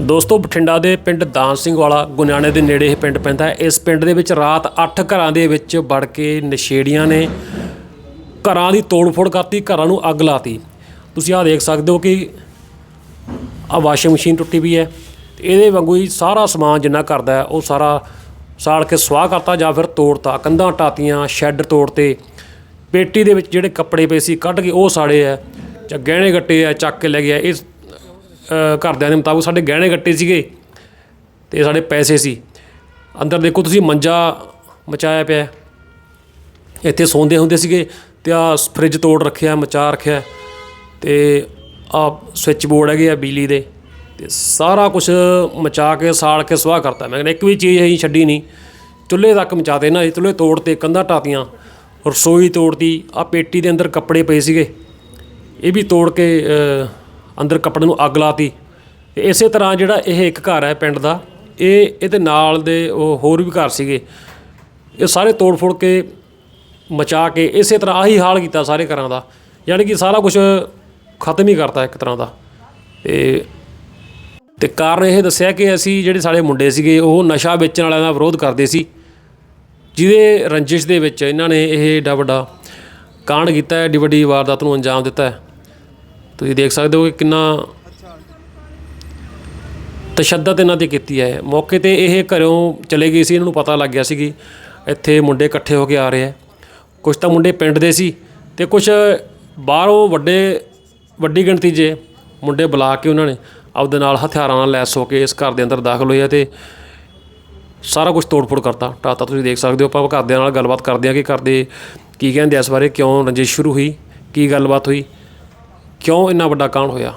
ਦੋਸਤੋ, ਬਠਿੰਡਾ ਦੇ ਪਿੰਡ ਦਾਨ ਸਿੰਘ ਵਾਲਾ ਗੁਨਿਆਣੇ ਦੇ ਨੇੜੇ ਇਹ ਪਿੰਡ ਪੈਂਦਾ ਹੈ। ਇਸ ਪਿੰਡ ਦੇ ਵਿੱਚ ਰਾਤ 8 ਘਰਾਂ ਦੇ ਵਿੱਚ ਵੜ ਕੇ ਨਸ਼ੇੜੀਆਂ ਨੇ ਘਰਾਂ ਦੀ ਤੋੜ-ਫੋੜ ਕਰਤੀ, ਘਰਾਂ ਨੂੰ ਅੱਗ ਲਾਤੀ। ਤੁਸੀਂ ਆਹ ਦੇਖ ਸਕਦੇ ਹੋ ਕਿ ਆ ਵਾਸ਼ਿੰਗ ਮਸ਼ੀਨ ਟੁੱਟੀ ਵੀ ਹੈ। ਤੇ ਇਹਦੇ ਵਾਂਗੂ ਹੀ ਸਾਰਾ ਸਮਾਨ ਜਿੰਨਾ ਕਰਦਾ ਹੈ, ਉਹ ਸਾਰਾ ਸਾੜ ਕੇ ਸਵਾਹ ਕਰਤਾ ਜਾਂ ਫਿਰ ਤੋੜਤਾ। ਕੰਧਾਂ ਟਾਤੀਆਂ, ਸ਼ੈੱਡ ਤੋੜਤੇ। ਪੇਟੀ ਦੇ ਵਿੱਚ ਜਿਹੜੇ ਕੱਪੜੇ ਪਏ ਸੀ, ਕੱਢ ਕੇ ਉਹ ਸਾੜੇ ਆ ਜਾਂ ਗਹਿਣੇ ਗੱਟੇ ਆ ਚੱਕ ਕੇ ਲੈ ਗਿਆ। ਇਸ ਘਰਦਿਆਂ ਦੇ ਮੁਤਾਬਕ ਸਾਡੇ ਗਹਿਣੇ ਗੱਟੇ ਸੀਗੇ ਤੇ ਸਾਡੇ ਪੈਸੇ ਸੀ। ਅੰਦਰ ਦੇਖੋ ਤੁਸੀਂ ਮੰਜਾ ਮਚਾਇਆ ਪਿਆ। ਇੱਥੇ ਸੌਂਦੇ ਹੁੰਦੇ ਸੀਗੇ ਤੇ ਆ ਫ੍ਰਿਜ ਤੋੜ ਰੱਖਿਆ, ਮਚਾ ਰੱਖਿਆ ਤੇ ਆ ਸਵਿਚ ਬੋਰਡ ਹੈਗੇ ਆ ਬਿਜਲੀ ਦੇ ਤੇ ਸਾਰਾ ਕੁਝ ਮਚਾ ਕੇ, ਸਾੜ ਕੇ ਸਵਾਹ ਕਰਤਾ। ਮੈਂ ਕਹਿੰਦਾ ਇੱਕ ਵੀ ਚੀਜ਼ ਅਸੀਂ ਛੱਡੀ ਨਹੀਂ। ਚੁੱਲ੍ਹੇ ਤੱਕ ਮਚਾਤੇ ਨਾ ਇਹ ਚੁੱਲ੍ਹੇ ਤੋੜ ਤੇ ਕੰਧਾਂ ਟਾਤੀਆਂ ਰਸੋਈ ਤੋੜਤੀ। ਆ ਪੇਟੀ ਦੇ ਅੰਦਰ ਕੱਪੜੇ ਪਏ ਸੀਗੇ। ਇਹ ਵੀ ਤੋੜ ਕੇ ਅੰਦਰ ਕੱਪੜੇ ਨੂੰ ਅੱਗ ਲਾਤੀ। ਤੇ ਇਸੇ ਤਰ੍ਹਾਂ ਜਿਹੜਾ ਇਹ ਇੱਕ ਘਰ ਹੈ ਪਿੰਡ ਦਾ, ਇਹ ਇਹਦੇ ਨਾਲ ਦੇ ਉਹ ਹੋਰ ਵੀ ਘਰ ਸੀਗੇ। ਇਹ ਸਾਰੇ ਤੋੜ ਫੋੜ ਕੇ ਮਚਾ ਕੇ ਇਸੇ ਤਰ੍ਹਾਂ ਆਹੀ ਹਾਲ ਕੀਤਾ ਸਾਰੇ ਘਰਾਂ ਦਾ। ਯਾਨੀ ਕਿ ਸਾਰਾ ਕੁਝ ਖਤਮ ਹੀ ਕਰਤਾ ਇੱਕ ਤਰ੍ਹਾਂ ਦਾ। ਤੇ ਤੇ ਕਾਰਨ ਇਹ ਦੱਸਿਆ ਕਿ ਅਸੀਂ ਜਿਹੜੇ ਸਾਡੇ ਮੁੰਡੇ ਸੀਗੇ, ਉਹ ਨਸ਼ਾ ਵੇਚਣ ਵਾਲਿਆਂ ਦਾ ਵਿਰੋਧ ਕਰਦੇ ਸੀ। ਜਿਹਦੇ ਰੰਜਿਸ਼ ਦੇ ਵਿੱਚ ਇਹਨਾਂ ਨੇ ਇਹ ਏਡਾ ਵੱਡਾ ਕਾਂਡ ਕੀਤਾ ਹੈ, ਏਡੀ ਵੱਡੀ ਵਾਰਦਾਤ ਨੂੰ ਅੰਜਾਮ ਦਿੱਤਾ ਤੁਸੀਂ ਦੇਖ ਸਕਦੇ ਹੋ ਕਿ ਕਿੰਨਾ ਤਸ਼ੱਦਦ ਇਹਨਾਂ ਤੇ ਕੀਤੀ ਹੈ। ਮੌਕੇ ਤੇ ਇਹ ਘਰੋਂ ਚਲੇ ਗਈ ਸੀ, ਇਹਨਾਂ ਨੂੰ ਪਤਾ ਲੱਗ ਗਿਆ ਸੀ ਕਿ ਇੱਥੇ ਮੁੰਡੇ ਇਕੱਠੇ ਹੋ ਕੇ ਆ ਰਹੇ ਆ ਕੁਝ ਤਾਂ ਮੁੰਡੇ ਪਿੰਡ ਦੇ ਸੀ ਤੇ ਕੁਝ ਬਾਹਰੋਂ ਵੱਡੇ, ਵੱਡੀ ਗਿਣਤੀ 'ਚ ਮੁੰਡੇ ਬੁਲਾ ਕੇ ਉਹਨਾਂ ਨੇ ਆਪਦੇ ਨਾਲ ਹਥਿਆਰਾਂ ਨਾਲ ਲੈਸ ਹੋ ਕੇ ਇਸ ਘਰ ਦੇ ਅੰਦਰ ਦਾਖਲ ਹੋਏ ਆ ਤੇ ਸਾਰਾ ਕੁਝ ਤੋੜ-ਫੋੜ ਕਰਤਾ। ਟਾਤਾ ਤੁਸੀਂ ਦੇਖ ਸਕਦੇ ਹੋ, ਆਪਾਂ ਘਰਦਿਆਂ ਨਾਲ ਗੱਲਬਾਤ ਕਰਦੇ ਆ ਕਿ ਕਰਦੇ ਕੀ ਕਹਿੰਦੇ ਇਸ ਬਾਰੇ, ਕਿਉਂ ਰੰਜਿਸ਼ ਸ਼ੁਰੂ ਹੋਈ, ਕੀ ਗੱਲਬਾਤ ਹੋਈ। ਕਿਉਂ ਇੰਨਾ ਵੱਡਾ ਕਾਂਡ ਹੋਇਆ?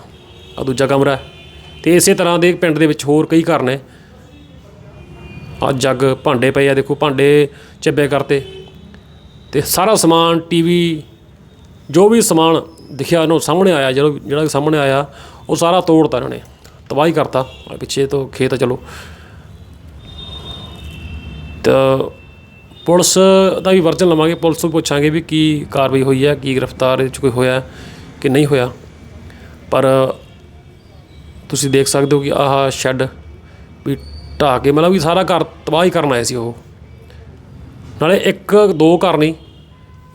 ਆ ਦੂਜਾ ਕਮਰਾ ਹੈ। ਤੇ ਇਸੇ ਤਰ੍ਹਾਂ ਦੇ ਪਿੰਡ ਦੇ ਵਿੱਚ ਹੋਰ ਕਈ ਘਰ ਨੇ। ਆ ਜੱਗ ਭਾਂਡੇ ਪਏ ਆ, ਦੇਖੋ ਭਾਂਡੇ ਚੱਬੇ ਕਰਤੇ। ਤੇ ਸਾਰਾ ਸਮਾਨ ਟੀਵੀ, ਜੋ ਵੀ ਸਮਾਨ ਦਿਖਿਆ ਉਹਨੂੰ ਸਾਹਮਣੇ ਆਇਆ ਜਦੋਂ ਜਿਹੜਾ ਸਾਹਮਣੇ ਆਇਆ, ਉਹ ਸਾਰਾ ਤੋੜਤਾ ਇਹਨਾਂ ਨੇ। ਤਬਾਹੀ ਕਰਤਾ। ਪਿੱਛੇ ਤੋਂ ਖੇਤ ਆ ਚਲੋ। ਤਾਂ ਪੁਲਿਸ ਦਾ ਵੀ ਵਰਜਨ ਲਵਾਂਗੇ। ਪੁਲਿਸ ਨੂੰ ਪੁੱਛਾਂਗੇ ਵੀ ਕੀ ਕਾਰਵਾਈ ਹੋਈ ਹੈ, ਕੀ ਗ੍ਰਿਫਤਾਰ ਇਹ 'ਚ ਕੋਈ ਹੋਇਆ ਕਿ ਨਹੀਂ ਹੋਇਆ। ਪਰ ਤੁਸੀਂ ਦੇਖ ਸਕਦੇ ਹੋ ਕਿ ਆਹ ਸ਼ੈੱਡ ਵੀ ਢਾਹ ਕੇ ਮਤਲਬ ਕਿ ਸਾਰਾ ਘਰ ਤਬਾਹ ਹੀ ਕਰਨ ਆਏ ਸੀ ਉਹ। ਨਾਲੇ ਇੱਕ, ਦੋ ਘਰ ਨਹੀਂ,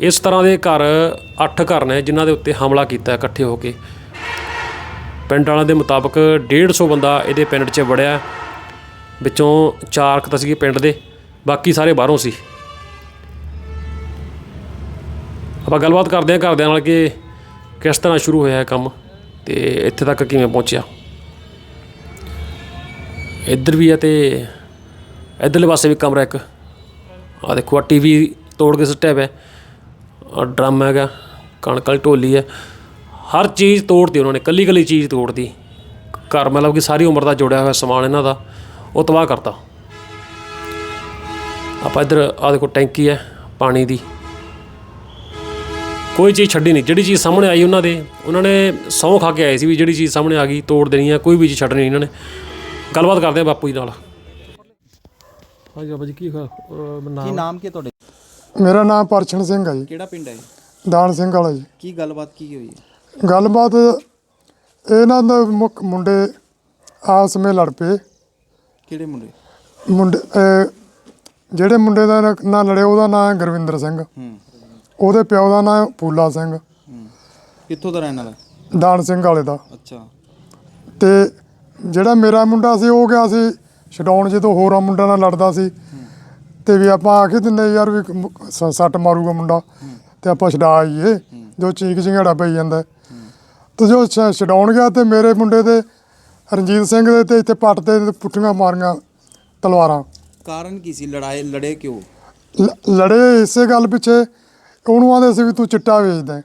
ਇਸ ਤਰ੍ਹਾਂ ਦੇ ਘਰ ਅੱਠ ਘਰ ਨੇ ਜਿਨ੍ਹਾਂ ਦੇ ਉੱਤੇ ਹਮਲਾ ਕੀਤਾ ਇਕੱਠੇ ਹੋ ਕੇ। ਪਿੰਡ ਵਾਲਿਆਂ ਦੇ ਮੁਤਾਬਕ 150 ਬੰਦਾ ਇਹਦੇ ਪਿੰਡ 'ਚ ਵੜਿਆ। ਵਿੱਚੋਂ ਚਾਰ ਕੁ ਤਾਂ ਸੀਗੇ ਪਿੰਡ ਦੇ, ਬਾਕੀ ਸਾਰੇ ਬਾਹਰੋਂ ਸੀ। ਆਪਾਂ ਗੱਲਬਾਤ ਕਰਦੇ ਹਾਂ ਘਰਦਿਆਂ ਨਾਲ ਕਿ ਕਿਸ ਤਰ੍ਹਾਂ ਸ਼ੁਰੂ ਹੋਇਆ ਇਹ ਕੰਮ ਤੇ ਇੱਥੇ ਤੱਕ ਕਿਵੇਂ ਪਹੁੰਚਿਆ? ਇੱਧਰ ਵੀ ਹੈ ਤੇ ਇੱਧਰਲੇ ਪਾਸੇ ਵੀ ਕਮਰਾ ਇੱਕ। ਆ ਦੇਖੋ ਆ ਟੀਵੀ ਤੋੜ ਕੇ ਸੁੱਟਿਆ ਪਿਆ। ਆ ਡਰਮ ਹੈਗਾ, ਕਣਕ ਵਾਲੀ ਢੋਲੀ ਹੈ। ਹਰ ਚੀਜ਼ ਤੋੜਤੀ ਉਹਨਾਂ ਨੇ, ਕੱਲੀ ਕੱਲੀ ਚੀਜ਼ ਤੋੜਦੀ ਘਰ ਮਤਲਬ ਕਿ ਸਾਰੀ ਉਮਰ ਦਾ ਜੋੜਿਆ ਹੋਇਆ ਸਮਾਨ ਇਹਨਾਂ ਦਾ, ਉਹ ਤਬਾਹ ਕਰਤਾ। ਆਪਾਂ ਇੱਧਰ ਆ ਦੇਖੋ, ਟੈਂਕੀ ਹੈ ਪਾਣੀ ਦੀ। ਕੋਈ ਚੀਜ਼ ਛੱਡੀ ਨਹੀਂ। ਜਿਹੜੀ ਚੀਜ਼ ਸਾਹਮਣੇ ਆਈ ਉਹਨਾਂ ਦੇ ਉਹਨਾਂ ਨੇ ਸਹੁੰ ਖਾ ਕੇ ਆਏ ਸੀ ਵੀ ਜਿਹੜੀ ਚੀਜ਼ ਸਾਹਮਣੇ ਆ ਗਈ ਤੋੜ ਦੇਣੀ ਹੈ ਕੋਈ ਵੀ ਚੀਜ਼ ਛੱਡਣੀ ਨਹੀਂ ਇਹਨਾਂ ਨੇ। ਗੱਲਬਾਤ ਕਰਦੇ ਆ ਬਾਪੂ ਜੀ ਨਾਲ। ਹਾਂਜੀ ਬਾਬਾ ਜੀ ਕੀ ਖਾ ਕੀ ਨਾਮ ਕੀ ਤੁਹਾਡੇ? ਮੇਰਾ ਨਾਮ ਪਰਛਣ ਸਿੰਘ ਹੈ ਜੀ। ਕਿਹੜਾ ਪਿੰਡ ਹੈ ਦਾਨ ਸਿੰਘ ਵਾਲਾ ਜੀ। ਕੀ ਗੱਲਬਾਤ ਕੀ ਹੋਈ ਹੈ? ਗੱਲਬਾਤ ਇਹਨਾਂ ਦੇ ਮੁੱਖ ਮੁੰਡੇ ਆਪਸ ਵਿੱਚ ਲੜ ਪਏ। ਕਿਹੜੇ ਮੁੰਡੇ? ਮੁੰਡੇ ਅਹ ਜਿਹੜੇ ਮੁੰਡੇ ਦਾ ਨਾਂ- ਨਾਂ ਲੜੇ ਉਹਦਾ ਨਾਮ ਹੈ ਗੁਰਵਿੰਦਰ ਸਿੰਘ। ਹੂੰ। ਉਹਦੇ ਪਿਓ ਦਾ ਨਾਮ ਫੂਲਾ ਸਿੰਘ। ਕਿੱਥੋਂ ਦਾ ਰਹਿਣ ਵਾਲਾ? ਦਾਨ ਸਿੰਘ ਵਾਲੇ ਦਾ। ਅੱਛਾ। ਤੇ ਜਿਹੜਾ ਮੇਰਾ ਮੁੰਡਾ ਸੀ ਉਹ ਗਿਆ ਸੀ ਛਡਾਉਣ ਜਦੋਂ ਹੋਰਾਂ ਮੁੰਡਿਆਂ ਨਾਲ ਲੜਦਾ ਸੀ। ਤੇ ਵੀ ਆਪਾਂ ਆਖੇ ਦਿੰਦੇ ਯਾਰ ਵੀ ਸ- ਸੱਟ ਮਾਰੂਗਾ ਮੁੰਡਾ। ਤੇ ਆਪਾਂ ਛਡਾ ਆਈਏ। ਜੋ ਚੀਕ ਚਿੰਗੜਾ ਪਈ ਜਾਂਦਾ। ਤੇ ਜੋ ਛ- ਛਡਾਉਣ ਗਿਆ ਤੇ ਮੇਰੇ ਮੁੰਡੇ ਦੇ ਰਣਜੀਤ ਸਿੰਘ ਦੇ ਤੇ ਇੱਥੇ ਪੱਟ ਤੇ ਪੁੱਠੀਆਂ ਮਾਰੀਆਂ ਤਲਵਾਰਾਂ। ਕਾਰਨ ਕੀ ਸੀ? ਲੜਾਈ ਲੜੇ ਕਿਉਂ? ਲ- ਲੜੇ ਇਸੇ ਗੱਲ ਪਿੱਛੇ ਉਹਨੂੰ ਆਂਦੇ ਸੀ ਵੀ ਤੂੰ ਚਿੱਟਾ ਵੇਚਦਾ ਹੈ।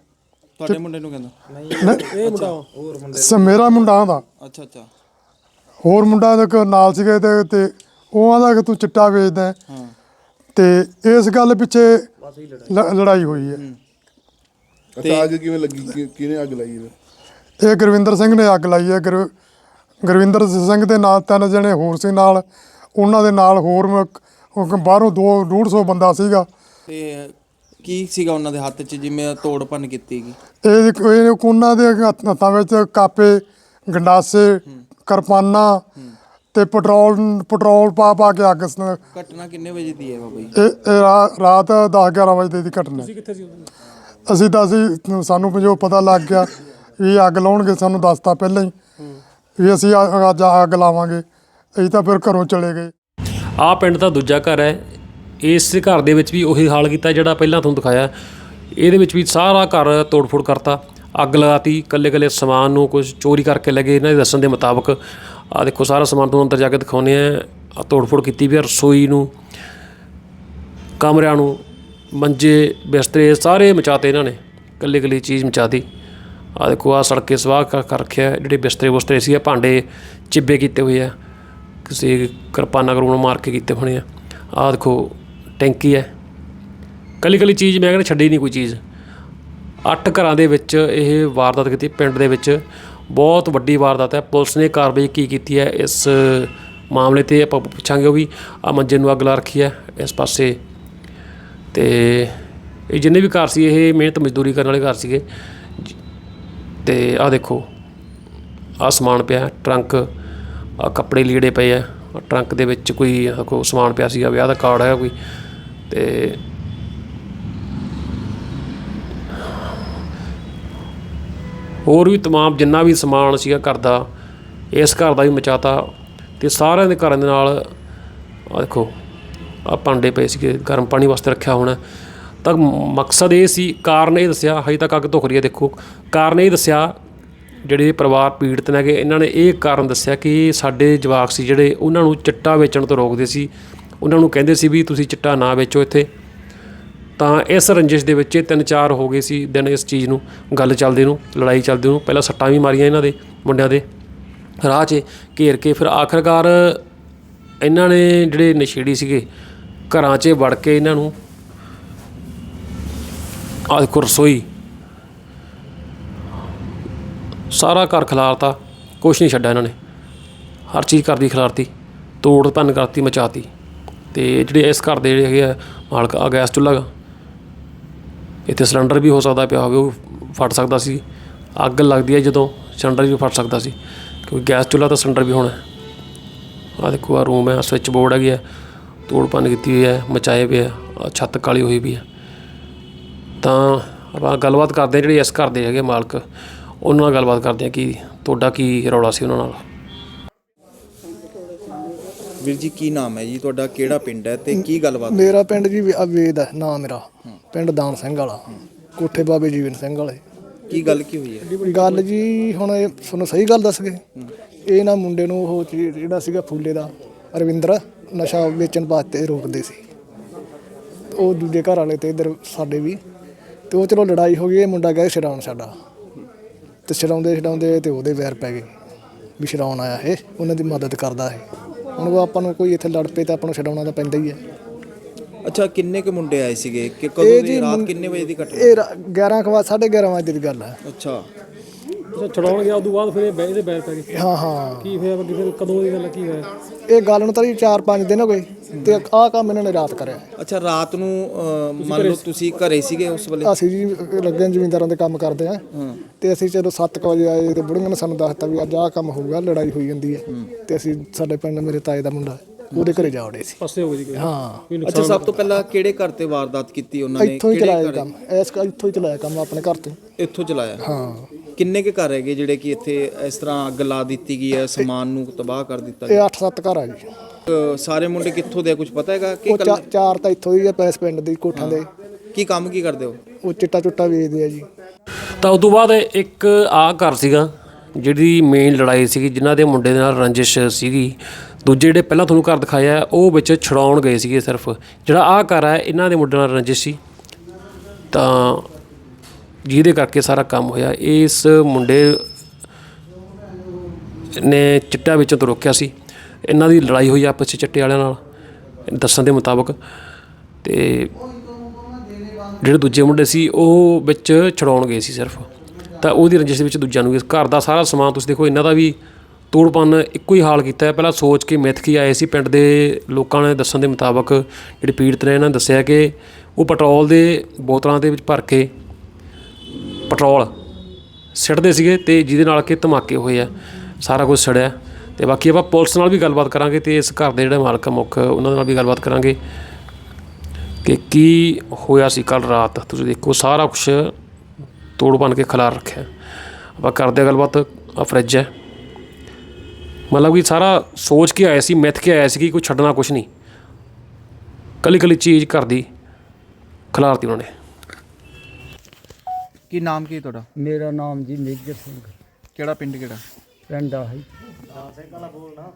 ਤੁਹਾਡੇ ਮੁੰਡੇ ਨੂੰ ਕਹਿੰਦਾ। ਇਹ ਮੁੰਡਾ ਮੇਰਾ ਮੁੰਡਾ ਆਂਦਾ। ਅੱਛਾ ਅੱਛਾ। ਹੋਰ ਮੁੰਡਾ ਦੇ ਕੋਲ ਨਾਲ ਸੀਗੇ ਤੇ ਤੇ ਉਹ ਆਂਦਾ ਕਿ ਤੂੰ ਚਿੱਟਾ ਵੇਚਦਾ ਹੈ। ਹਾਂ। ਤੇ ਇਸ ਗੱਲ ਪਿੱਛੇ ਲ- ਲੜਾਈ ਹੋਈ ਹੈ। ਅੱਛਾ ਅੱਗ ਕਿਵੇਂ ਲੱਗੀ? ਕਿ- ਕਿਹਨੇ ਅੱਗ ਲਾਈ ਇਹ? ਇਹ ਗੁਰਵਿੰਦਰ ਸਿੰਘ ਨੇ ਅੱਗ ਲਾਈ ਹੈ। ਗੁਰ- ਗੁਰਵਿੰਦਰ ਸਿੰਘ ਦੇ ਨਾਲ ਤਿੰਨ ਜਣੇ ਹੋਰ ਸੀ ਨਾਲ। ਉਹਨਾਂ ਦੇ ਨਾਲ ਹੋਰ ਮ- ਉਹ ਬਾਹਰੋਂ ਦੋ 150 ਬੰਦਾ ਸੀਗਾ। ਤੇ ਕੀ ਸੀਗਾ ਉਹਨਾਂ ਦੇ ਹੱਥ 'ਚ ਜਿਵੇਂ ਤੋੜ ਭੰਨ ਕੀਤੀ ਗਈ? ਇਹ ਇਹ ਉਹਨਾਂ ਦੇ ਹੱਥ- ਹੱਥਾਂ ਵਿੱਚ ਕਾਪੇ ਗੰਡਾਸੇ ਕਿਰਪਾਨਾਂ ਤੇ ਪੈਟਰੋਲ ਪੈਟਰੋਲ ਪਾ ਪਾ ਕੇ ਅੱਗ ਸ- ਘਟਨਾ ਕਿੰਨੇ ਵਜੇ ਦੀ ਹੈ ਬਾਬਾ ਜੀ? ਇਹ ਇਹ ਰਾ- ਰਾਤ 10 11 ਵਜੇ ਦੀ ਘਟਨਾ ਤੁਸੀਂ ਕਿੱਥੇ ਸੀ ਉਦੋਂ? ਅਸੀਂ ਤਾਂ ਅਸੀਂ ਸਾਨੂੰ ਜੋ ਪਤਾ ਲੱਗ ਗਿਆ ਵੀ ਅੱਗ ਲਾਉਣਗੇ ਸਾਨੂੰ ਦੱਸਤਾ ਪਹਿਲਾਂ ਹੀ ਵੀ ਅਸੀਂ ਅੱਜ ਅੱਗ ਲਾਵਾਂਗੇ। ਅਸੀਂ ਤਾਂ ਫਿਰ ਘਰੋਂ ਚਲੇ ਗਏ। ਆਹ ਪਿੰਡ ਦਾ ਦੂਜਾ ਘਰ ਹੈ। ਇਸ ਘਰ ਦੇ ਵਿੱਚ ਵੀ ਉਹੀ ਹਾਲ ਕੀਤਾ ਜਿਹੜਾ ਪਹਿਲਾਂ ਤੁਹਾਨੂੰ ਦਿਖਾਇਆ। ਇਹਦੇ ਵਿੱਚ ਵੀ ਸਾਰਾ ਘਰ ਤੋੜਫੋੜ ਕਰਤਾ। ਅੱਗ ਲਗਾਤੀ ਕੱਲੇ ਕੱਲੇ ਸਮਾਨ ਨੂੰ ਕੁਝ ਚੋਰੀ ਕਰਕੇ ਲੱਗੇ ਇਹਨਾਂ ਦੇ ਦੱਸਣ ਦੇ ਮੁਤਾਬਕ ਆ ਦੇਖੋ, ਸਾਰਾ ਸਮਾਨ ਤੁਹਾਨੂੰ ਅੰਦਰ ਜਾ ਕੇ ਦਿਖਾਉਂਦੇ ਆ ਆਹ ਤੋੜਫੋੜ ਕੀਤੀ ਵੀ ਰਸੋਈ ਨੂੰ, ਕਮਰਿਆਂ ਨੂੰ, ਮੰਜੇ, ਬਿਸਤਰੇ, ਸਾਰੇ ਮਚਾਤੇ ਇਹਨਾਂ ਨੇ। ਕੱਲੇ ਕੱਲੇ ਚੀਜ਼ ਮਚਾਤੀ। ਆ ਦੇਖੋ ਆ ਸੜਕੇ ਸਵਾਹ ਕਰ ਰੱਖਿਆ। ਜਿਹੜੇ ਬਿਸਤਰੇ ਬੁਸਤਰੇ ਸੀ ਆ ਭਾਂਡੇ ਚਿੱਬੇ ਕੀਤੇ ਹੋਏ ਆ। ਕਿਸੇ ਕਿਰਪਾਨਾ ਕਰੂਣ ਮਾਰ ਕੇ ਕੀਤੇ ਹੋਣੇ ਆ। ਆ ਦੇਖੋ ਟੈਂਕੀ ਹੈ। ਕੱਲੀ ਕੱਲੀ ਚੀਜ਼ ਮੈਂ ਕਹਿੰਦਾ ਛੱਡੀ ਨਹੀਂ ਕੋਈ ਚੀਜ਼। ਅੱਠ ਘਰਾਂ ਦੇ ਵਿੱਚ ਇਹ ਵਾਰਦਾਤ ਕੀਤੀ, ਪਿੰਡ ਦੇ ਵਿੱਚ। ਬਹੁਤ ਵੱਡੀ ਵਾਰਦਾਤ ਹੈ। ਪੁਲਿਸ ਨੇ ਕਾਰਵਾਈ ਕੀ ਕੀਤੀ ਹੈ ਇਸ ਮਾਮਲੇ ਤੇ ਆਪਾਂ ਪੁੱਛਾਂਗੇ ਉਹ ਵੀ। ਆ ਮੰਜੇ ਨੂੰ ਅੱਗ ਲਾ ਰੱਖੀ ਹੈ ਇਸ ਪਾਸੇ। ਤੇ ਇਹ ਜਿੰਨੇ ਵੀ ਘਰ ਸੀ, ਇਹ ਮਿਹਨਤ ਮਜ਼ਦੂਰੀ ਕਰਨ ਵਾਲੇ ਘਰ ਸੀਗੇ। ਜ- ਤੇ ਆ ਦੇਖੋ ਆ ਸਮਾਨ ਪਿਆ ਟਰੰਕ। ਆ ਕੱਪੜੇ ਲੀੜੇ ਪਏ ਆ ਟਰੰਕ ਦੇ ਵਿੱਚ ਕੋਈ ਆਹ ਸਮਾਨ ਪਿਆ ਸੀਗਾ, ਵਿਆਹ ਦਾ ਕਾਰਡ ਹੈ ਕੋਈ। ਤੇ ਹੋਰ ਵੀ तमाम ਜਿੰਨਾ ਵੀ ਸਮਾਨ ਸੀਗਾ ਘਰ ਦਾ ਇਸ ਘਰ ਦਾ ਵੀ ਮਚਾਤਾ ਤੇ ਸਾਰਿਆਂ ਦੇ ਘਰਾਂ ਦੇ ਨਾਲ ਆ ਦੇਖੋ ਆ ਭਾਂਡੇ ਪਏ ਸੀਗੇ ਗਰਮ ਪਾਣੀ ਵਾਸਤੇ ਰੱਖਿਆ ਹੋਣਾ ਤਾਂ ਮਕਸਦ ਇਹ ਸੀ ਕਾਰਨ ਇਹ ਦੱਸਿਆ ਹਜੇ ਤੱਕ ਅੱਗ ਧੁਖ ਰਹੀ ਹੈ ਦੇਖੋ ਕਾਰਨ ਇਹ ਦੱਸਿਆ ਜਿਹੜੇ ਪਰਿਵਾਰ ਪੀੜਤ ਨੇਗੇ ਇਹਨਾਂ ਨੇ ਇਹ ਕਾਰਨ ਦੱਸਿਆ ਕਿ ਸਾਡੇ ਜਵਾਕ ਸੀ ਜਿਹੜੇ ਉਹਨਾਂ ਨੂੰ ਚਿੱਟਾ ਵੇਚਣ ਤੋਂ ਰੋਕਦੇ ਸੀ ਉਹਨਾਂ ਨੂੰ ਕਹਿੰਦੇ ਸੀ ਵੀ ਤੁਸੀਂ ਚਿੱਟਾ ਨਾ ਵੇਚੋ ਇੱਥੇ। ਤਾਂ ਇਸ ਰੰਜਿਸ਼ ਦੇ ਵਿੱਚ ਇਹ ਤਿੰਨ ਚਾਰ ਹੋ ਗਏ ਸੀ ਦਿਨ ਇਸ ਚੀਜ਼ ਨੂੰ, ਗੱਲ ਚੱਲਦੇ ਨੂੰ, ਲੜਾਈ ਚੱਲਦੇ ਨੂੰ। ਪਹਿਲਾਂ ਸੱਟਾਂ ਵੀ ਮਾਰੀਆਂ ਇਹਨਾਂ ਦੇ, ਮੁੰਡਿਆਂ ਦੇ। ਰਾਹ 'ਚ ਘੇਰ ਕੇ ਫਿਰ ਆਖਰਕਾਰ ਇਹਨਾਂ ਨੇ ਜਿਹੜੇ ਨਸ਼ੇੜੀ ਸੀਗੇ, ਘਰਾਂ 'ਚ ਵੜ ਕੇ ਇਹਨਾਂ ਨੂੰ ਆਹ ਦੇਖੋ ਰਸੋਈ ਸਾਰਾ ਘਰ ਖਿਲਾਰਤਾ, ਕੁਛ ਨਹੀਂ ਛੱਡਿਆ ਇਹਨਾਂ ਨੇ। ਹਰ ਚੀਜ਼ ਕਰਦੀ ਖਿਲਾਰਤੀ ਤੋੜ ਭੰਨ ਕਰਤੀ, ਮਚਾਤੀ। ਤੇ ਜਿਹੜੇ ਇਸ ਘਰ ਦੇ ਜਿਹੜੇ ਹੈਗੇ ਆ, ਮਾਲਕ ਆ ਗੈਸ ਚੁੱਲ੍ਹਾ ਗਾ। ਇੱਥੇ ਸਿਲੰਡਰ ਵੀ ਹੋ ਸਕਦਾ ਪਿਆ ਹੋਵੇ, ਉਹ ਫਟ ਸਕਦਾ ਸੀ। ਅੱਗ ਲੱਗਦੀ ਹੈ ਜਦੋਂ ਸਿਲੰਡਰ ਵੀ ਫਟ ਸਕਦਾ ਸੀ, ਕਿਉਂਕਿ ਗੈਸ ਚੁੱਲ੍ਹਾ ਤਾਂ ਸਿਲੰਡਰ ਵੀ ਹੋਣਾ ਆ ਦੇਖੋ ਆ ਰੂਮ ਹੈ, ਸਵਿਚ ਬੋਰਡ ਹੈਗੀ ਹੈ ਤੋੜ ਭੰਨ ਕੀਤੀ ਹੋਈ ਹੈ, ਮਚਾਏ ਪਏ ਆ ਛੱਤ ਕਾਲੀ ਹੋਈ ਵੀ ਹੈ ਤਾਂ ਆਪਾਂ ਗੱਲਬਾਤ ਕਰਦੇ ਹਾਂ ਜਿਹੜੇ ਇਸ ਘਰ ਦੇ ਹੈਗੇ ਮਾਲਕ, ਉਹਨਾਂ ਨਾਲ ਗੱਲਬਾਤ ਕਰਦੇ ਹਾਂ ਕਿ ਤੁਹਾਡਾ ਕੀ ਰੌਲਾ ਸੀ ਉਹਨਾਂ ਨਾਲ। ਵੀਰ ਜੀ ਕੀ ਨਾਮ ਹੈ ਜੀ? ਤੁਹਾਡਾ ਕਿਹੜਾ ਪਿੰਡ ਹੈ ਤੇ ਕੀ ਗੱਲਬਾਤ ਮੇਰਾ ਪਿੰਡ ਜੀ ਵੇ- ਵੇਦ ਹੈ ਨਾਮ ਮੇਰਾ। ਪਿੰਡ ਦਾਨ ਸਿੰਘ ਵਾਲਾ। ਕੋਠੇ ਬਾਬੇ ਜੀਵਨ ਸਿੰਘ ਵਾਲੇ। ਕੀ ਗੱਲ ਕੀ ਹੋਈ ਹੈ? ਗੱਲ ਜੀ ਹੁਣ ਇਹ ਤੁਹਾਨੂੰ ਸਹੀ ਗੱਲ ਦੱਸ ਗਏ। ਇਹ ਨਾ ਮੁੰਡੇ ਨੂੰ ਉਹ ਜਿਹੜਾ ਸੀਗਾ ਫੂਲੇ ਦਾ ਰਵਿੰਦਰ ਨਸ਼ਾ ਵੇਚਣ ਵਾਸਤੇ ਰੋਕਦੇ ਸੀ। ਉਹ ਦੂਜੇ ਘਰ ਵਾਲੇ ਤੇ ਇਧਰ ਸਾਡੇ ਵੀ। ਤੇ ਉਹ ਚਲੋ ਲੜਾਈ ਹੋ ਗਈ ਇਹ ਮੁੰਡਾ ਗਿਆ ਛਡਾਉਣ ਸਾਡਾ। ਤੇ ਛਡਾਉਂਦੇ ਛਡਾਉਂਦੇ ਤੇ ਉਹਦੇ ਵੈਰ ਪੈ ਗਏ। ਵੀ ਛਡਾਉਣ ਆਇਆ ਇਹ ਉਹਨਾਂ ਦੀ ਮਦਦ ਕਰਦਾ ਹੈ ਹੁਣ ਉਹ ਆਪਾਂ ਨੂੰ ਕੋਈ ਇੱਥੇ ਲੜ ਪਏ ਤਾਂ ਆਪਾਂ ਨੂੰ ਛਡਾਉਣਾ ਤਾਂ ਪੈਂਦਾ ਹੀ ਹੈ। ਅੱਛਾ ਕਿੰਨੇ ਕੁ ਮੁੰਡੇ ਆਏ ਸੀਗੇ? ਕਿ ਕਦੋਂ ਇਹ ਦੀ ਰਾਤ ਕਿੰਨੇ ਵਜੇ ਦੀ ਘਟਨਾ? ਇਹ ਰਾ- 11 ਕੁ ਵਜੇ 11:30 ਵਜੇ ਦੀ ਗੱਲ ਹੈ। ਅੱਛਾ। ਛਡਾਉਣ ਗਿਆ ਉਦੋਂ ਬਾਅਦ ਫਿਰ ਇਹ ਬੈਠ ਦੇ ਬੈਠ ਪੈ ਗਏ। ਹਾਂ ਹਾਂ। ਕੀ ਹੋਇਆ ਅੱਗੇ ਫਿਰ ਕਦੋਂ ਦੀ ਗੱਲ ਕੀ ਹੋਇਆ? ਇਹ ਗੱਲ ਨੂੰ ਤਾਂ ਜੀ 4-5 ਦਿਨ ਹੋ ਗਏ। ਤੇ ਆਹ ਕੰਮ ਇਹਨਾਂ ਨੇ ਰਾਤ ਕਰਿਆ। ਅੱਛਾ ਰਾਤ ਨੂੰ ਅਹ, ਮੰਨ ਲਓ ਤੁਸੀਂ ਘਰੇ ਸੀਗੇ ਉਸ ਵੇਲੇ? ਅਸੀਂ ਜੀ ਲੱਗੇ ਜ਼ਮੀਂਦਾਰਾਂ ਦੇ ਕੰਮ ਕਰਦੇ ਆ। ਹਾਂ। ਤੇ ਅਸੀਂ ਜਦੋਂ 7 ਵਜੇ ਆਏ ਤੇ ਬੁੜੀਆਂ ਨੇ ਸਾਨੂੰ ਦੱਸਤਾ ਵੀ ਅੱਜ ਆਹ ਕੰਮ ਹੋਊਗਾ ਲੜਾਈ ਹੋਈ ਜਾਂਦੀ ਹੈ। ਤੇ ਅਸੀਂ ਸਾਡੇ ਪਿੰਡ ਮੇਰੇ ਤਾਏ ਦਾ ਮੁੰਡਾ ਉਹਦੇ ਘਰੇ ਜਾ ਵੜੇ ਸੀ। ਪਾਸੇ ਹੋ ਗਈ ਜੀ ਹਾਂ ਅੱਛਾ ਸਭ ਤੋਂ ਪਹਿਲਾਂ ਕਿਹੜੇ ਘਰ ਤੇ ਵਾਰਦਾਤ ਕੀਤੀ ਉਹਨਾਂ ਨੇ? ਇੱਥੋਂ ਹੀ ਕਿਹੜੇ ਚਲਾਇਆ ਘਰ? ਕੰਮ। ਐਸ ਇੱਥੋਂ ਹੀ ਚਲਾਇਆ ਕੰਮ ਆਪਣੇ ਘਰ ਤੋਂ। ਇੱਥੋਂ ਚਲਾਇਆ? ਹਾਂ। ਕਿੰਨੇ ਕੁ ਘਰ ਹੈਗੇ ਜਿਹੜੇ ਕਿ ਇੱਥੇ ਇਸ ਤਰ੍ਹਾਂ ਅੱਗ ਲਾ ਦਿੱਤੀ ਗਈ ਹੈ ਸਮਾਨ ਨੂੰ ਤਬਾਹ ਕਰ ਦਿੱਤਾ ਇਹ ਗਿਆ? 8-7 ਘਰ ਆ ਜੀ। ਸਾਰੇ ਮੁੰਡੇ ਕਿੱਥੋਂ ਦੇ ਆ? ਕੁਝ ਪਤਾ ਹੈਗਾ? ਕਿ ਉਹ ਚਾ- ਚਾਰ ਤਾਂ ਇੱਥੋਂ ਹੀ ਆ ਪੈਸ ਪਿੰਡ ਦੀ ਕੋਠਾਂ ਦੇ। ਕੀ ਕੰਮ ਕੀ ਕਰਦੇ ਹੋ? ਉਹ ਚਿੱਟਾ ਚੁੱਟਾ ਵੇਚਦੇ ਆ ਜੀ। ਤਾਂ ਉਸ ਤੋਂ ਬਾਅਦ ਇੱਕ ਆ ਘਰ ਸੀਗਾ ਜਿਹੜੀ ਮੇਨ ਲੜਾਈ ਸੀਗੀ ਜਿਨ੍ਹਾਂ ਦੇ ਮੁੰਡੇ ਦੇ ਨਾਲ ਰੰਜਿਸ਼ ਸੀਗੀ। ਦੂਜੇ ਜਿਹੜੇ ਪਹਿਲਾਂ ਤੁਹਾਨੂੰ ਘਰ ਦਿਖਾਇਆ ਉਹ ਵਿੱਚ ਛਡਾਉਣ ਗਏ ਸੀਗੇ ਸਿਰਫ। ਜਿਹੜਾ ਆ ਘਰ ਹੈ ਇਹਨਾਂ ਦੇ ਮੁੰਡੇ ਨਾਲ ਰੰਜਿਸ਼ ਸੀ। ਤਾਂ ਜਿਹਦੇ ਕਰਕੇ ਸਾਰਾ ਕੰਮ ਹੋਇਆ। ਇਸ ਮੁੰਡੇ ਨੇ ਚਿੱਟਾ ਵੇਚਣ ਤੋਂ ਰੋਕਿਆ ਸੀ। ਇਹਨਾਂ ਦੀ ਲੜਾਈ ਹੋਈ ਆਪਸ 'ਚ ਚਿੱਟੇ ਵਾਲਿਆਂ ਨਾਲ, ਦੱਸਣ ਦੇ ਮੁਤਾਬਕ। ਤੇ ਜਿਹੜੇ ਦੂਜੇ ਮੁੰਡੇ ਸੀ, ਉਹ ਵਿੱਚ ਛਡਾਉਣ ਗਏ ਸੀ ਸਿਰਫ। ਤਾਂ ਉਹਦੀ ਰੰਜਿਸ਼ ਦੇ ਵਿੱਚ ਦੂਜਿਆਂ ਨੂੰ ਇਸ ਘਰ ਦਾ ਸਾਰਾ ਸਮਾਨ ਤੁਸੀਂ ਦੇਖੋ, ਇਹਨਾਂ ਦਾ ਵੀ ਤੋੜਪੰਨ ਇੱਕੋ ਹੀ ਹਾਲ ਕੀਤਾ ਹੈ। ਪਹਿਲਾਂ ਸੋਚ ਕੇ ਮਿੱਥ ਕੇ ਆਏ ਸੀ ਪਿੰਡ ਦੇ ਲੋਕਾਂ ਨੇ ਦੱਸਣ ਦੇ ਮੁਤਾਬਕ, ਜਿਹੜੇ ਪੀੜਤ ਨੇ ਇਹਨਾਂ ਨੇ ਦੱਸਿਆ ਕਿ ਉਹ ਪੈਟਰੋਲ ਦੇ ਬੋਤਲਾਂ ਦੇ ਵਿੱਚ ਭਰ ਕੇ ਪੈਟਰੋਲ ਸਿੱਟਦੇ ਸੀਗੇ ਤੇ ਜਿਹਦੇ ਨਾਲ ਕਿ ਧਮਾਕੇ ਹੋਏ ਆ, ਸਾਰਾ ਕੁਝ ਸੜਿਆ। ਤੇ ਬਾਕੀ ਆਪਾਂ ਪੁਲਿਸ ਨਾਲ ਵੀ ਗੱਲਬਾਤ ਕਰਾਂਗੇ ਤੇ ਇਸ ਘਰ ਦੇ ਜਿਹੜੇ ਮਾਲਕ ਆ ਮੁੱਖ ਉਹਨਾਂ ਨਾਲ ਵੀ ਗੱਲਬਾਤ ਕਰਾਂਗੇ ਕਿ ਕੀ ਹੋਇਆ ਸੀ ਕੱਲ ਰਾਤ। ਤੁਸੀਂ ਦੇਖੋ ਸਾਰਾ ਕੁਝ ਤੋੜ ਬਣ ਕੇ ਖਿਲਾਰ ਰੱਖਿਆ। ਆਪਾਂ ਕਰਦੇ ਹਾਂ ਗੱਲਬਾਤ ਆ ਫਰਿੱਜ ਹੈ। ਮਤਲਬ ਕਿ ਸਾਰਾ ਸੋਚ ਕੇ ਆਇਆ ਸੀ ਮਿੱਥ ਕੇ ਆਇਆ ਸੀ ਕਿ ਕੋਈ ਛੱਡਣਾ ਕੁਝ ਨਹੀਂ। ਕੱਲੀ ਕੱਲੀ ਚੀਜ਼ ਘਰ ਦੀ ਖਿਲਾਰਤੀ ਉਹਨਾਂ ਨੇ। ਕੀ ਨਾਮ ਕੀ ਤੁਹਾਡਾ? ਮੇਰਾ ਨਾਮ ਜੀ ਮੇਜਰ ਸਿੰਘ। ਕਿਹੜਾ ਪਿੰਡ ਕਿਹੜਾ? ਪਿੰਡ ਆ ਹੈ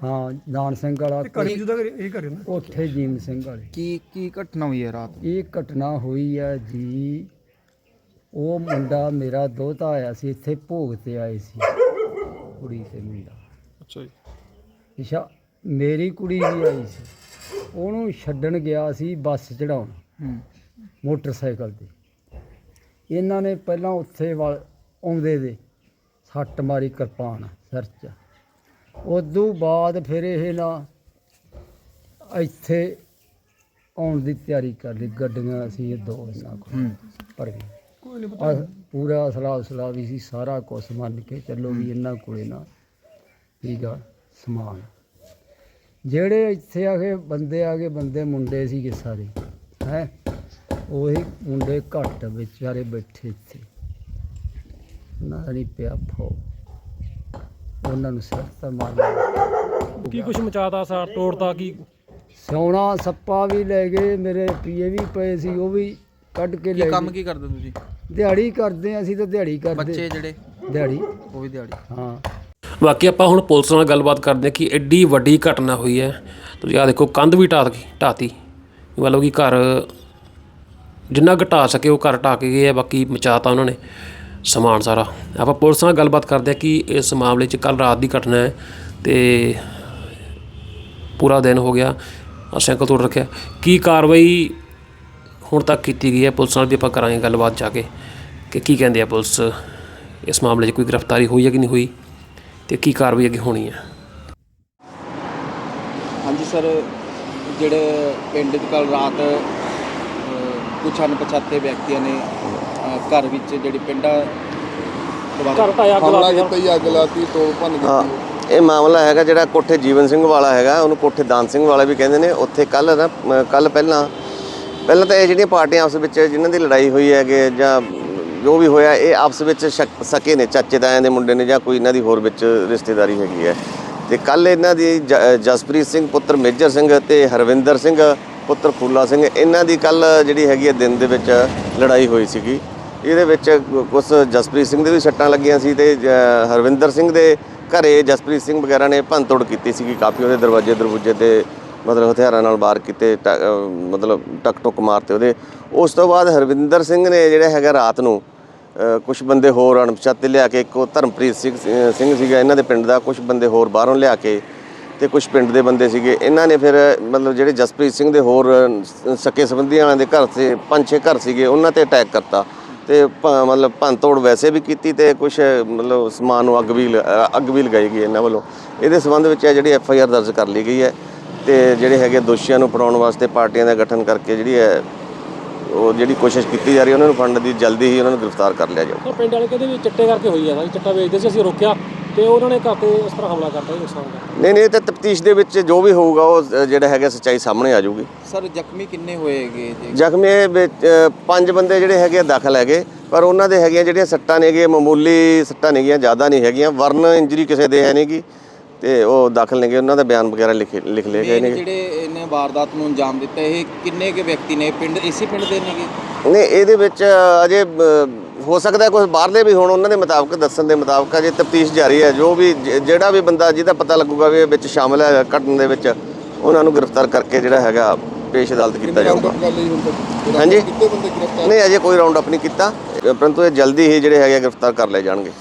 ਹਾਂ ਦਾਨ ਸਿੰਘ ਵਾਲਾ ਉੱਥੇ ਜੀਮ ਸਿੰਘ ਵਾਲੇ। ਕੀ ਕੀ ਘਟਨਾ ਹੋਈ ਹੈ ਰਾਤ ਇਹ ਘਟਨਾ ਹੋਈ ਹੈ ਜੀ ਉਹ ਮੁੰਡਾ ਮੇਰਾ ਦੋਤਾ ਆਇਆ ਸੀ ਇੱਥੇ ਭੋਗ ਤੇ ਆਏ ਸੀ ਕੁੜੀ ਤੇ ਮੁੰਡਾ। ਅੱਛਾ ਜੀ। ਮੇਰੀ ਕੁੜੀ ਵੀ ਆਈ ਸੀ। ਉਹਨੂੰ ਛੱਡਣ ਗਿਆ ਸੀ ਬੱਸ ਚੜਾਉਣ ਹੂੰ। ਮੋਟਰਸਾਈਕਲ ਤੇ। ਇਹਨਾਂ ਨੇ ਪਹਿਲਾਂ ਉੱਥੇ ਵੱਲ ਆਉਂਦੇ ਦੇ ਸੱਟ ਮਾਰੀ ਕਿਰਪਾਨ ਸਿਰ 'ਚ। ਉਦੋਂ ਬਾਅਦ ਫਿਰ ਇਹ ਨਾ ਇੱਥੇ ਆਉਣ ਦੀ ਤਿਆਰੀ ਕਰ ਲਈ। ਗੱਡੀਆਂ ਸੀ ਇਹ ਦੋ ਇਹਨਾਂ ਕੋਲ ਪਰ ਅਸ- ਪੂਰਾ ਅਸਲਾ ਉਸਲਾ ਵੀ ਸੀ ਸਾਰਾ ਕੁਝ ਮੰਨ ਕੇ ਚੱਲੋ ਵੀ ਇਹਨਾਂ ਕੋਲੇ ਨਾ ਸੀਗਾ ਸਮਾਨ। ਜਿਹੜੇ ਇੱਥੇ ਆ ਕੇ ਬੰਦੇ ਆ ਗਏ ਬੰਦੇ ਮੁੰਡੇ ਸੀਗੇ ਸਾਰੇ ਹੈ। ਉਹੀ ਮੁੰਡੇ ਘੱਟ ਵਿਚਾਰੇ ਬੈਠੇ ਇੱਥੇ। ਦਾ ਨਹੀਂ ਪਿਆ ਫੋ ਉਹਨਾਂ ਨੂੰ ਸਿਰ ਤਾਂ ਮਾਰ ਕੀ ਕੁਝ ਮਚਾਤਾ ਸਾ ਤੋੜਤਾ ਕੀ? ਸਿਉਣਾ ਸੱਪਾ ਵੀ ਲੈ ਗਏ ਮੇਰੇ ਪੀਏ ਵੀ ਪਏ ਸੀ ਉਹ ਵੀ ਕੱਢ ਕੇ ਲੈ ਕੀ ਕੰਮ ਗਏ। ਕੀ ਕਰਦੇ ਤੁਸੀਂ? ਦਿਹਾੜੀ ਕਰਦੇ ਆ ਅਸੀਂ ਤਾਂ ਦਿਹਾੜੀ ਕਰਦੇ ਬੱਚੇ ਜਿਹੜੇ? ਦਿਹਾੜੀ। ਉਹ ਵੀ ਦਿਹਾੜੀ। ਹਾਂ। ਬਾਕੀ ਆਪਾਂ ਹੁਣ ਪੁਲਿਸ ਨਾਲ ਗੱਲਬਾਤ ਕਰਦੇ ਹਾਂ ਕਿ ਐਡੀ ਵੱਡੀ ਘਟਨਾ ਹੋਈ ਹੈ। ਤੁਸੀਂ ਆ ਦੇਖੋ ਕੰਧ ਵੀ ਢਾਹ ਗਈ ਢਾਤੀ ਮਤਲਬ ਕਿ ਘਰ ਜਿੰਨਾ ਘਟਾ ਸਕੇ ਉਹ ਘਰ ਕੇ ਗਏ ਆ ਬਾਕੀ ਮਚਾਤਾ ਉਹਨਾਂ ਨੇ। ਸਮਾਨ ਸਾਰਾ। ਆਪਾਂ ਪੁਲਿਸ ਨਾਲ ਗੱਲਬਾਤ ਕਰਦੇ ਹਾਂ ਕਿ ਇਸ ਮਾਮਲੇ 'ਚ ਕੱਲ ਰਾਤ ਦੀ ਘਟਨਾ ਹੈ ਤੇ ਪੂਰਾ ਦਿਨ ਹੋ ਗਿਆ ਆ ਸਾਈਕਲ ਤੋੜ ਰੱਖਿਆ। ਕੀ ਕਾਰਵਾਈ ਹੁਣ ਤੱਕ ਕੀਤੀ ਗਈ ਹੈ ਪੁਲਿਸ ਨਾਲ ਵੀ ਆਪਾਂ ਕਰਾਂਗੇ ਗੱਲਬਾਤ ਜਾ ਕੇ, ਕਿ ਕੀ ਕਹਿੰਦੇ ਆ ਪੁਲਿਸ, ਇਸ ਮਾਮਲੇ 'ਚ ਕੋਈ ਗ੍ਰਿਫਤਾਰੀ ਹੋਈ ਹੈ ਕਿ ਨਹੀਂ ਹੋਈ ਤੇ ਕੀ ਕਾਰਵਾਈ ਅੱਗੇ ਹੋਣੀ ਹੈ। ਹਾਂਜੀ ਸਰ, ਜਿਹੜੇ ਪਿੰਡ 'ਚ ਕੱਲ ਰਾਤ ਕੁਝ ਅਣਪਛਾਤੇ ਵਿਅਕਤੀਆਂ ਨੇ ਘਰ ਵਿੱਚ ਜਿਹੜੀ ਪਿੰਡਾਂ ਘਰ ਢਾਇਆ ਹਮਲਾ ਕੀਤਾ ਹੀ ਅੱਗ ਲਾਤੀ ਤੋੜ ਭੰਨ ਹਾਂ ਇਹ ਮਾਮਲਾ ਹੈਗਾ ਜਿਹੜਾ ਕੋਠੇ ਜੀਵਨ ਸਿੰਘ ਵਾਲਾ ਹੈਗਾ ਉਹਨੂੰ ਕੋਠੇ ਦਾਨ ਸਿੰਘ ਵਾਲਾ ਵੀ ਕਹਿੰਦੇ ਨੇ। ਉੱਥੇ ਕੱਲ ਨਾ ਕੱਲ ਪਹਿਲਾਂ ਪਹਿਲਾਂ ਤਾਂ ਇਹ ਜਿਹੜੀਆਂ ਪਾਰਟੀਆਂ ਆਪਸ ਵਿੱਚ ਜਿਨ੍ਹਾਂ ਦੀ ਲੜਾਈ ਹੋਈ ਹੈਗੇ ਜਾਂ ਜੋ ਵੀ ਹੋਇਆ ਇਹ ਆਪਸ ਵਿੱਚ ਸ਼ੱਕ- ਸਕੇ ਨੇ ਚਾਚੇ ਤਾਇਆਂ ਦੇ ਮੁੰਡੇ ਨੇ ਜਾਂ ਕੋਈ ਇਹਨਾਂ ਦੀ ਹੋਰ ਵਿੱਚ ਰਿਸ਼ਤੇਦਾਰੀ ਹੈਗੀ ਹੈ। ਤੇ ਕੱਲ ਇਹਨਾਂ ਦੀ ਜ- ਜਸਪ੍ਰੀਤ ਸਿੰਘ ਪੁੱਤਰ ਮੇਜਰ ਸਿੰਘ ਤੇ ਹਰਵਿੰਦਰ ਸਿੰਘ ਪੁੱਤਰ ਫੂਲਾ ਸਿੰਘ ਇਹਨਾਂ ਦੀ ਕੱਲ ਜਿਹੜੀ ਹੈਗੀ ਹੈ ਦਿਨ ਦੇ ਵਿੱਚ ਲੜਾਈ ਹੋਈ ਸੀਗੀ। ਇਹਦੇ ਵਿੱਚ ਕੁਝ ਜਸਪ੍ਰੀਤ ਸਿੰਘ ਦੇ ਵੀ ਸੱਟਾਂ ਲੱਗੀਆਂ ਸੀ ਤੇ ਜ- ਹਰਵਿੰਦਰ ਸਿੰਘ ਦੇ ਘਰੇ ਜਸਪ੍ਰੀਤ ਸਿੰਘ ਵਗੈਰਾ ਨੇ ਭੰਨਤੋੜ ਕੀਤੀ ਸੀਗੀ। ਕਾਫੀ ਉਹਦੇ ਦਰਵਾਜ਼ੇ ਦਰਵਾਜ਼ੇ ਤੇ ਮਤਲਬ ਹਥਿਆਰਾਂ ਨਾਲ ਵਾਰ ਕੀਤੇ, ਟ- ਅਹ, ਮਤਲਬ ਟਕ ਟੁਕ ਮਾਰਤੇ ਉਹਦੇ। ਉਸ ਤੋਂ ਬਾਅਦ ਹਰਵਿੰਦਰ ਸਿੰਘ ਨੇ ਜਿਹੜਾ ਹੈਗਾ ਰਾਤ ਨੂੰ ਕੁਝ ਬੰਦੇ ਹੋਰ ਅਣਪਛਾਤੇ ਲਿਆ ਕੇ, ਇੱਕ ਉਹ ਧਰਮਪ੍ਰੀਤ ਸਿੰਘ ਸੀਗਾ, ਇਹਨਾਂ ਦੇ ਪਿੰਡ ਦਾ ਕੁਝ ਬੰਦੇ ਹੋਰ ਬਾਹਰੋਂ ਲਿਆ ਕੇ ਤੇ ਕੁਝ ਪਿੰਡ ਦੇ ਬੰਦੇ ਸੀਗੇ। ਇਹਨਾਂ ਨੇ ਫਿਰ, ਮਤਲਬ ਜਿਹੜੇ ਜਸਪ੍ਰੀਤ ਸਿੰਘ ਦੇ ਹੋਰ ਸਕੇ ਸੰਬੰਧੀਆਂ ਵਾਲਿਆਂ ਦੇ ਘਰ ਤੇ ਪੰਜ ਛੇ ਘਰ ਸੀਗੇ, ਉਹਨਾਂ ਤੇ ਅਟੈਕ ਕਰਤਾ। ਤੇ ਭ- ਮਤਲਬ ਭੰਨ ਤੋੜ ਵੈਸੇ ਵੀ ਕੀਤੀ ਤੇ ਕੁਝ ਮਤਲਬ ਸਮਾਨ ਨੂੰ ਅੱਗ ਵੀ ਲ- ਅੱਗ ਵੀ ਲਗਾਈ ਗਈ ਇਹਨਾਂ ਵੱਲੋਂ। ਇਹਦੇ ਸੰਬੰਧ ਵਿੱਚ ਇਹ ਜਿਹੜੀ ਐਫ ਆਈ ਆਰ ਦਰਜ ਕਰ ਲਈ ਗਈ ਹੈ ਤੇ ਜਿਹੜੇ ਹੈਗੇ ਦੋਸ਼ੀਆਂ ਨੂੰ ਫੜਾਉਣ ਵਾਸਤੇ ਪਾਰਟੀਆਂ ਦਾ ਗਠਨ ਕਰਕੇ ਜਿਹੜੀ ਹੈ, ਉਹ ਜਿਹੜੀ ਕੋਸ਼ਿਸ਼ ਕੀਤੀ ਜਾ ਰਹੀ ਹੈ, ਉਹਨਾਂ ਨੂੰ ਫੰਡ ਦੀ ਜਲਦੀ ਹੀ ਉਹਨਾਂ ਨੂੰ ਗ੍ਰਿਫਤਾਰ ਕਰ ਲਿਆ ਜਾਊ। ਪਿੰਡ ਵਾਲੇ ਕਹਿੰਦੇ ਵੀ ਚਿੱਟੇ ਕਰਕੇ ਹੋਈ ਹੈ ਚਿੱਟਾ ਵੇਚਦੇ ਸੀ, ਅਸੀਂ ਰੋਕਿਆ। ਤੇ ਉਹਨਾਂ ਨੇ ਘਰ ਤੇ ਇਸ ਤਰ੍ਹਾਂ ਹਮਲਾ ਕਰਤਾ ਇਹ ਨੁਕਸਾਨ ਦਾ ਨਹੀਂ ਨਹੀਂ ਇਹ ਤਾਂ ਤਫਤੀਸ਼ ਦੇ ਵਿੱਚ ਜੋ ਵੀ ਹੋਊਗਾ ਉਹ ਅ, ਜਿਹੜਾ ਹੈਗਾ ਸੱਚਾਈ ਸਾਹਮਣੇ ਆ ਜਾਊਗੀ। ਸਰ ਜ਼ਖਮੀ ਕਿੰਨੇ ਹੋਏਗੇ ਜੀ? ਜ਼ਖਮੀ ਵਿੱਚ ਅ, ਪੰਜ ਬੰਦੇ ਜਿਹੜੇ ਹੈਗੇ ਆ ਦਾਖਲ ਹੈਗੇ ਪਰ ਉਹਨਾਂ ਦੇ ਹੈਗੀਆਂ ਜਿਹੜੀਆਂ ਸੱਟਾਂ ਨੇਗੀਆਂ ਮਾਮੂਲੀ ਸੱਟਾਂ ਨੇਗੀਆਂ ਜ਼ਿਆਦਾ ਨਹੀਂ ਹੈਗੀਆਂ ਵਰਨ ਇੰਜਰੀ ਕਿਸੇ ਦੇ ਹੈ ਨਹੀਂਗੀ ਤੇ ਉਹ ਦਾਖਲ ਨੇਗੇ ਉਹਨਾਂ ਦਾ ਬਿਆਨ ਵਗੈਰਾ ਲਿਖ ਲਿਖ ਲਏ ਗਏ ਨੇਗੇ। ਜਿਹੜੇ ਇਹਨੇ ਵਾਰਦਾਤ ਨੂੰ ਅੰਜਾਮ ਦਿੱਤਾ ਇਹ ਕਿੰਨੇ ਕੇ ਵਿਅਕਤੀ ਨੇ? ਪਿੰਡ ਇਸੇ ਪਿੰਡ ਦੇ ਨੇਗੇ? ਨਹੀਂ ਇਹਦੇ ਵਿੱਚ ਅਜੇ ਅ, ਹੋ ਸਕਦਾ ਕੋਈ ਬਾਹਰਲੇ ਵੀ ਹੋਣ ਉਹਨਾਂ ਦੇ ਮੁਤਾਬਕ ਦੱਸਣ ਦੇ ਮੁਤਾਬਕ ਅਜੇ ਤਫਤੀਸ਼ ਜਾਰੀ ਹੈ। ਜੋ ਵੀ ਜ- ਜਿਹੜਾ ਵੀ ਬੰਦਾ ਜਿਹਦਾ ਪਤਾ ਲੱਗੂਗਾ ਵੀ ਇਹ ਵਿੱਚ ਸ਼ਾਮਲ ਹੈ ਘਟਨਾ ਦੇ ਵਿੱਚ ਉਹਨਾਂ ਨੂੰ ਗ੍ਰਿਫਤਾਰ ਕਰਕੇ ਜਿਹੜਾ ਹੈਗਾ ਪੇਸ਼ ਅਦਾਲਤ ਕੀਤਾ ਜਾਊਗਾ। ਹਾਂਜੀ? ਕਿੰਨੇ ਬੰਦੇ ਗ੍ਰਿਫਤਾਰ? ਨਹੀਂ ਅਜੇ ਕੋਈ ਰਾਉਂਡ ਅਪ ਨਹੀਂ ਕੀਤਾ। ਪਰੰਤੂ ਇਹ ਜਲਦੀ ਹੀ ਜਿਹੜੇ ਹੈਗੇ ਆ ਗ੍ਰਿਫਤਾਰ ਕਰ ਲਏ ਜਾਣਗੇ।